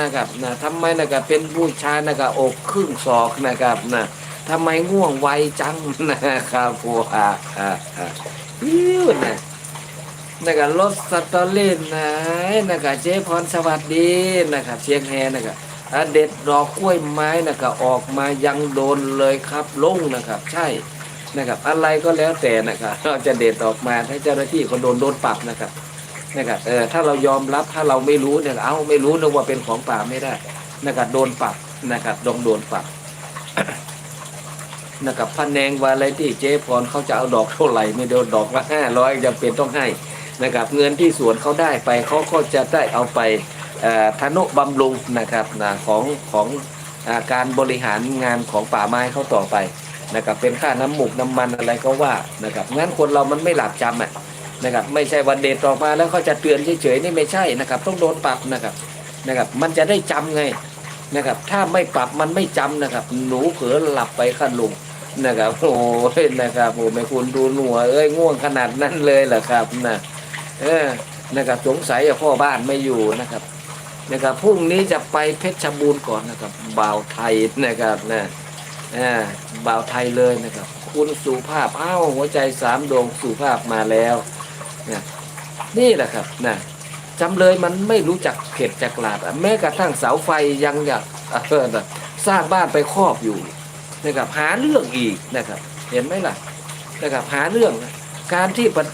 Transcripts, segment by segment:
นะครับนะทำไมนะครับเป็นผู้ชายนะครับอกครึ่งศอกนะครับนะทำไมง่วงไวจังนะครับโอ้อ่าอ่าอ่ายิ้วนะนะครับรถสตอรี่นะนะครับเจ๊พรสวัสดีนะครับเชียงแฮนะครับอะเด็ดดอกกล้วยไม้นะครับออกมายังโดนเลยครับลงนะครับ ใช่นะครับ อะไรก็แล้วแต่นะครับเราจะเด็ดออกมาถ้าเจ้าหน้าที่เขาโดนโดนปรับนะครับ นะครับเออถ้าเรายอมรับถ้าเราไม่รู้เนี่ยเอ้าไม่รู้นึกว่าเป็นของป่าไม่ได้นะครับโดนปรับนะครับโดนโดนปรับนะครับพันแนงวาอะไรที่เจ๊พรเขาจะเอาดอกเท่าไหร่ไม่โดนดอกละห้าร้อยจำเป็นต้องให้นะครับเงินที่สวนเขาได้ไปเขาก็จะได้เอาไปเอ่อทนุบำรุงนะครับนะของของอการบริหารงานของป่าไม้เขาต่อไปนะครับเป็นค่าน้ำหมุกน้ำมันอะไรก็ว่านะครับงั้นคนเรามันไม่หลับจำอะ นะครับไม่ใช่วันเดทออกมาแล้วเขาจะเตือนเฉยๆนี่ไม่ใช่นะครับ ต้องโดนปรับนะครับนะครับ มันจะได้จำไงนะครับ ถ้าไม่ปรับมันไม่จำนะครับ หนูเผลอหลับไปขั้นลุงนะครับโอ้ยนะครับโอ้ไม่คุณดูหนัวเอ้ยง่วงขนาดนั้นเลยเหรอครับนะเออนะครับสงสัยว่าพ่อบ้านไม่อยู่นะครับนะครับพรุ่งนี้จะไปเพชรบูรณ์ก่อนนะครับบ่าวไทยนะครับนะอ่าบ่าวไทยเลยนะครับ คุณสุภาพอ้าวหัวใจสามดวงสุภาพมาแล้ว นะนี่แหละครับนะจำเลยมันไม่รู้จักเข็ดจักหลาดแม้กระทั่งเสาไฟยังอยากเออนะสร้างบ้านไปครอบอยู่นะครับหาเรื่องอีกนะครับ เห็นไหมล่ะนะครับหาเรื่องการที่ประ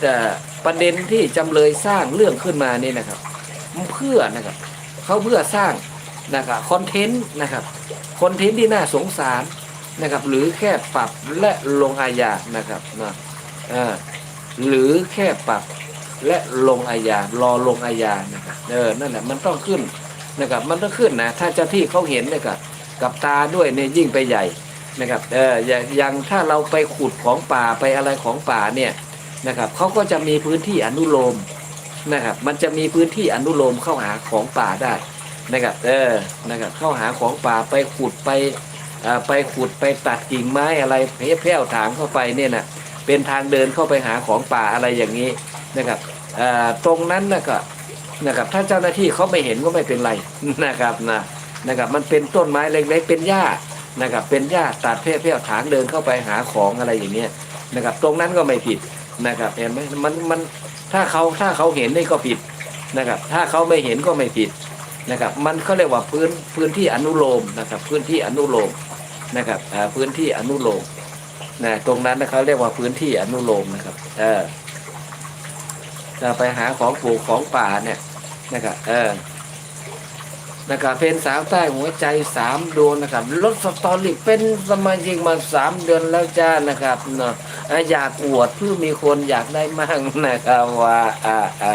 ประเด็นที่จำเลยสร้างเรื่องขึ้นมานี่นะครับ เพื่อนะครับเขาเพื่อสร้างนะครับคอนเทนต์นะครับคอนเทนต์ที่น่าสงสารนะครับ หรือแค่ปรับและลงอาญานะครับนะอ่า หรือแค่ปรับและลงอาญารอลงอาญานะครับเออนั่นแหละมันต้องขึ้นนะครับมันต้องขึ้นนะถ้าเจ้าที่เขาเห็นนี่ยกับกับตาด้วยเนี่ยยิ่งไปใหญ่นะครับเอออย่างอย่างถ้าเราไปขุดของป่าไปอะไรของป่าเนี่ยนะครับเขาก็จะมีพื้นที่อนุโลมนะครับมันจะมีพื้นที่อนุโลมเข้าหาของป่าได้นะครับเออนะครับเข้าหาของป่าไปขุดไปอ่าไปขุดไปตัดกิ่งไม้อะไรแผ่วถางเข้าไปเนี่ยนะ เป็นทางเดินเข้าไปหาของป่าอะไรอย่างนี้นะครับตรงนั้นนะก็นะครับถ้าเจ้าหน้าที่เขาไม่เห็นก็ไม่เป็นไรนะครับนะนะครับมันเป็นต้นไม้เล็กๆ เป็นหญ้านะครับเป็นหญ้าตัดเพี้ยวๆถางเดินเข้าไปหาของอะไรอย่างเนี้ยนะครับตรงนั้นก็ไม่ผิดนะครับเห็นไหมมันมันถ้าเขาถ้าเขาเห็นนี่ก็ผิดนะครับถ้าเขาไม่เห็นก็ไม่ผิดนะครับมันเขาเรียกว่าพื้นพื้นที่อนุโลมนะครับพื้นที่อนุโลมนะครับพื้นที่อนุโลม นะตรงนั้นนะเขาเรียกว่าพื้นที่อนุโลมนะครับ เออจะไปหาของปลูกของป่าเนี่ยนะครับเออนะครับเป็นสาวใต้หัวใจสามดวงนะครับรถสตอรี่เป็นสมาชิกมาสามเดือนแล้วจ้านะครับเนาะอยากอวดเพื่อมีคนอยากได้มั่งนะครับว่าอ่าอ่า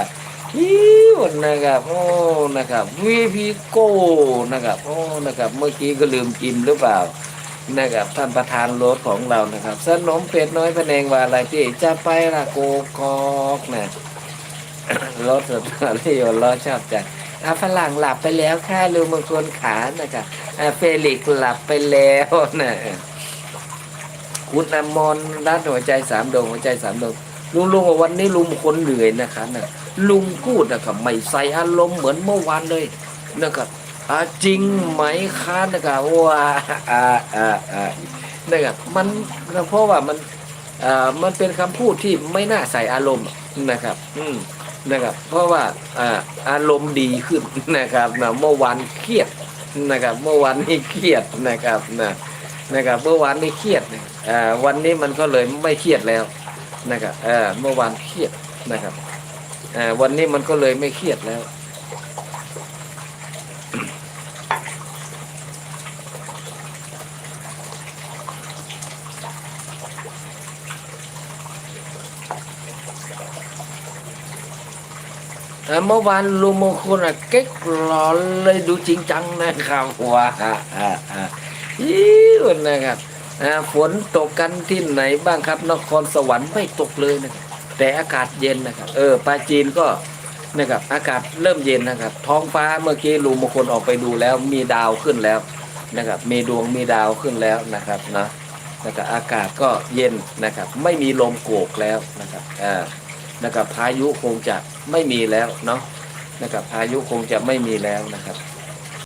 ฮิวนะครับโอ้นะครับวีพีโก้นะครับโอ้นะครับเมื่อกี้ก็ลืมกินหรือเปล่า นะครับท่านประธานรถของเรานะครับสนมเป็ดน้อยพะแนงว่าอะไรที่จะไปละโกกอกนะรถสุดที่อยู่รอชอบจังอาฝรั่งหลับไปแล้วค่ะลืมมงคลขานะครับอาเฟลิกหลับไปแล้วนะคุณอมรรัตน์หัวใจสามดวงหัวใจสามดวงลุงลุงวันนี้ลุงคนเหนื่อยนะครับนะลุงพูดนะครับไม่ใส่อารมณ์เหมือนเมื่อวานเลยนะครับ จริงไหมคะนะครับว่าอ่าอ่าอ่านะครับมันเพราะว่ามันอ่ามันเป็นคำพูดที่ไม่น่าใส่อารมณ์นะครับ อืมนะครับ เพราะว่าอ่าอารมณ์ดีขึ้นนะครับนะเมื่อวานเครียดนะครับ เมื่อวานนี้เครียดนะครับนะนะครับเมื่อวานนี้เครียดอ่าวันนี้มันก็เลยไม่เครียดแล้วนะครับอ่าเมื่อวานเครียดนะครับอ่าวันนี้มันก็เลยไม่เครียดแล้ว เมื่อวานลุงมงคลอะเก๊กหลอนเลยดูจริงจังนะครับว่าอ่าอ่าอ่ายิ้วนะครับฝนตกกันที่ไหนบ้างครับ นครสวรรค์ไม่ตกเลยนะแต่อากาศเย็นนะครับ เออปาจีนก็นะครับอากาศเริ่มเย็นนะครับ ท้องฟ้าเมื่อกี้ลุงมงคลออกไปดูแล้ว มีดาวขึ้นแล้วนะครับ มีดวงมีดาวขึ้นแล้วนะครับนะ นะครับอากาศก็เย็นนะครับ ไม่มีลมโกกแล้วนะครับอ่านะครับพายุคงจะไม่มีแล้วเนาะนะครับพายุคงจะไม่มีแล้วนะครับ